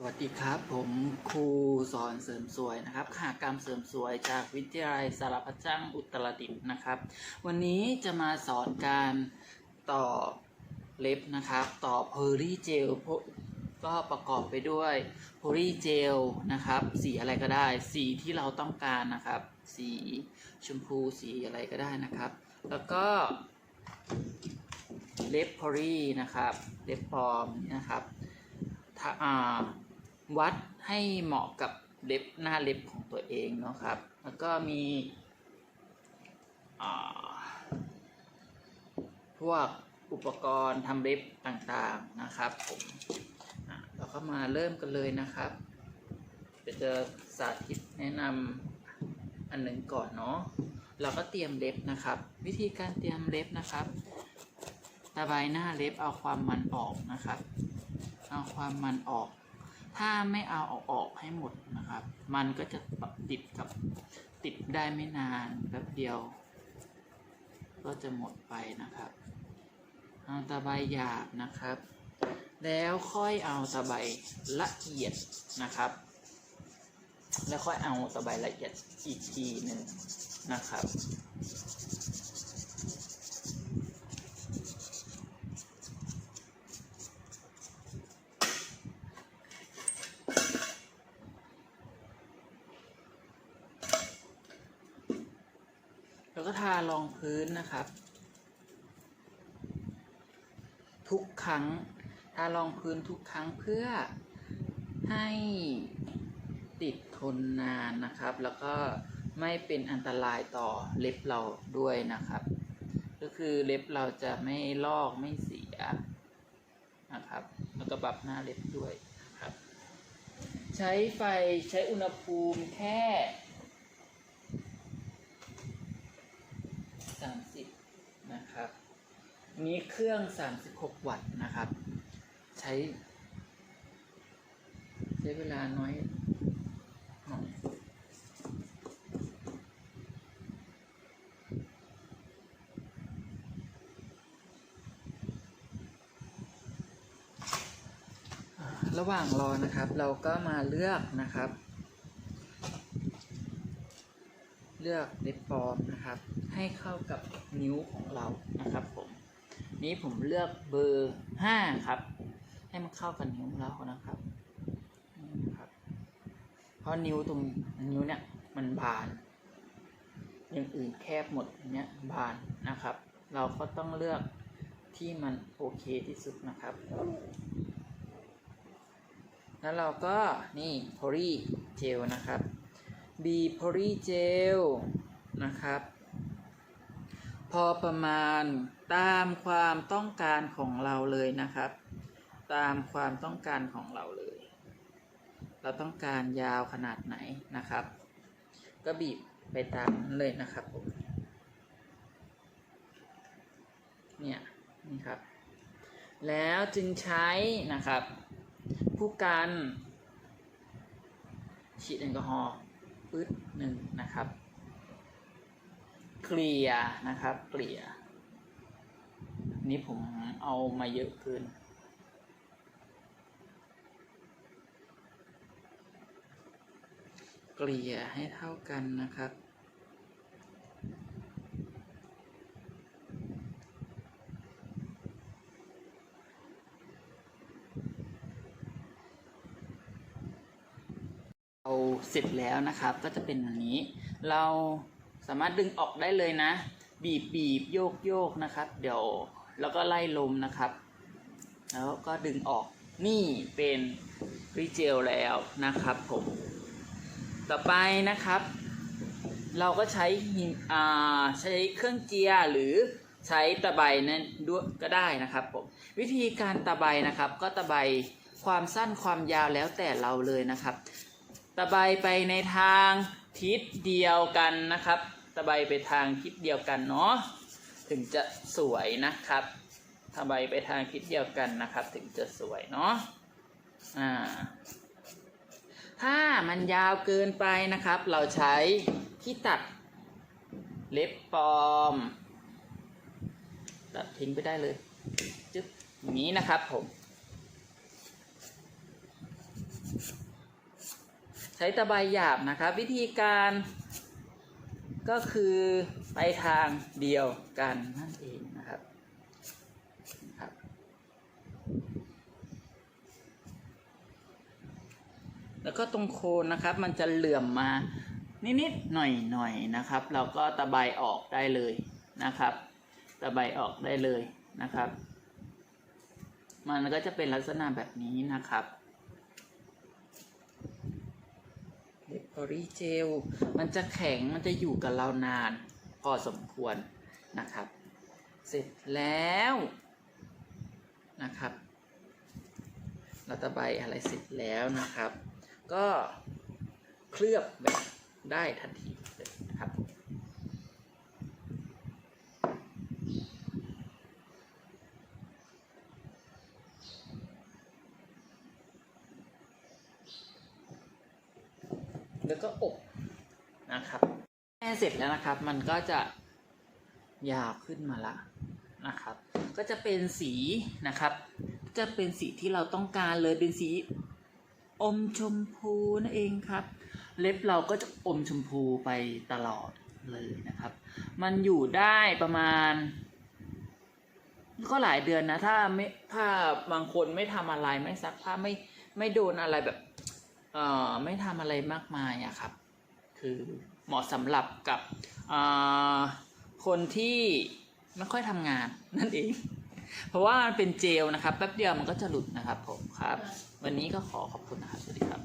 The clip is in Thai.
สวัสดีครับ ผมครูสอนเสริมสวยนะครับขากรรมเสริมสวยจากวิทยาลัยสารพัดช่างอุตรดิตถ์นะครับ วันนี้จะมาสอนการต่อเล็บนะครับ ต่อเพอรี่เจลก็ประกอบไปด้วยเพอรี่เจลนะครับ สีอะไรก็ได้ สีที่เราต้องการนะครับ สีชมพูสีอะไรก็ได้นะครับ แล้วก็เล็บพอรี่นะครับ เล็บปลอมนะครับถ้าอ่า วัดให้เหมาะกับเล็บหน้าเล็บของตัวเองเนาะครับ แล้วก็มีพวกอุปกรณ์ทำเล็บต่างๆนะครับผมเราก็มาเริ่มกันเลยนะครับเดี๋ยวจะสาธิตแนะนำอันหนึ่งก่อนเนาะเราก็เตรียมเล็บนะครับ วิธีการเตรียมเล็บนะครับระบหน้าเล็บเอาความมันออกนะครับ เอาความมันออก ถ้าไม่เอาออกออกให้หมดนะครับ มันก็จะติดกับติดได้ไม่นานแป๊บเดียว ก็จะหมดไปนะครับ เอาตะไบหยาบนะครับ แล้วค่อยเอาตะไบละเอียดนะครับ แล้วค่อยเอาตะไบละเอียดอีกทีหนึ่งนะครับ ก็ทารองพื้นนะครับ ทุกครั้งทารองพื้นทุกครั้งเพื่อให้ติดทนนานนะครับ แล้วก็ไม่เป็นอันตรายต่อเล็บเราด้วยนะครับ ก็คือเล็บเราจะไม่ลอกไม่เสียนะครับ แล้วก็ปรับหน้าเล็บด้วยนะครับ ใช้ไฟใช้อุณหภูมิแค่ นะครับมีเครื่อง 36 วัตต์นะครับ ใช้ ใช้เวลาน้อยหน่อยระหว่างรอนะครับเราก็มาเลือกนะครับ เลือกเล็บปลอมนะครับ ให้เข้ากับนิ้วของเรานะครับผมนี้ผมเลือกเบอร์ห้าครับ ให้มันเข้ากับนิ้วเรานะครับนี่นะครับ เพราะนิ้วตรงนิ้วเนี่ยมันบานอย่างอื่นแคบหมดอันเนี้ยบานนะครับ เราก็ต้องเลือกที่มันโอเคที่สุดนะครับ แล้วเราก็นี่โพลีเจลนะครับ บีโพลีเจลนะครับ พอประมาณตามความต้องการของเราเลยนะครับ ตามความต้องการของเราเลย เราต้องการยาวขนาดไหนนะครับ ก็บีบไปตามนั้นเลยนะครับผมเนี่ยนี่ครับ แล้วจึงใช้นะครับ ผู้กันฉีดแอลกอฮอล์ ปึ๊ดหนึ่งนะครับเกลียนะครับเกลียนี้ผมเอามาเยอะเกินเกลี่ยให้เท่ากันนะครับ เราเสร็จแล้วนะครับก็จะเป็นอย่างนี้ เราสามารถดึงออกได้เลยนะ บีบบีบโยกโยกนะครับ เดี๋ยวแล้วก็ไล่ลมนะครับ แล้วก็ดึงออกนี่เป็นรีเจลแล้วนะครับผมต่อไปนะครับ เราก็ใช้อ่าใช้เครื่องเจียหรือใช้ตะไบนั้นด้วยก็ได้นะครับผมวิธีการตะไบนะครับ ก็ตะไบความสั้นความยาวแล้วแต่เราเลยนะครับ ตะไบไปในทางทิศเดียวกันนะครับ ตะไบไปทางทิศเดียวกันเนาะถึงจะสวยนะครับตะไบไปทางทิศเดียวกันนะครับ ถึงจะสวยเนาะอ่าถ้ามันยาวเกินไปนะครับ เราใช้ที่ตัดเล็บปลอม ตัดทิ้งไปได้เลยจึ๊บอย่างนี้นะครับผม ใช้ตะไบหยาบนะครับ วิธีการก็คือไปทางเดียวกันนั่นเองนะครับครับ แล้วก็ตรงโคนนะครับมันจะเหลื่อมมานิดๆหน่อยๆนะครับ เราก็ตะไบออกได้เลยนะครับ ตะไบออกได้เลยนะครับ มันก็จะเป็นลักษณะแบบนี้นะครับเล็บ อรี่เจลมันจะแข็งมันจะอยู่กับเรานาน พอสมควรนะครับ เสร็จแล้วนะครับ เราตะใบอะไรเสร็จแล้วนะครับ ก็เคลือบแบบได้ทันทีเลยนะครับ แล้วก็อบนะครับแม่เสร็จแล้วนะครับ มันก็จะยาวขึ้นมาละนะครับ ก็จะเป็นสีนะครับ จะเป็นสีที่เราต้องการเลยเป็นสีอมชมพูนั่นเองครับ เล็บเราก็จะอมชมพูไปตลอดเลยนะครับ มันอยู่ได้ประมาณ ก็หลายเดือนนะ ถ้าไม่ถ้าบางคนไม่ทำอะไรไม่ซักผ้าไม่ไม่โดนอะไรแบบ เอ่อไม่ทำอะไรมากมายอะครับ คือเหมาะสำหรับกับคนที่ไม่ค่อยทำงานนั่นเอง เพราะว่ามันเป็นเจลนะครับ แป๊บเดียวมันก็จะหลุดนะครับผมครับ วันนี้ก็ขอขอบคุณนะครับ สวัสดีครับ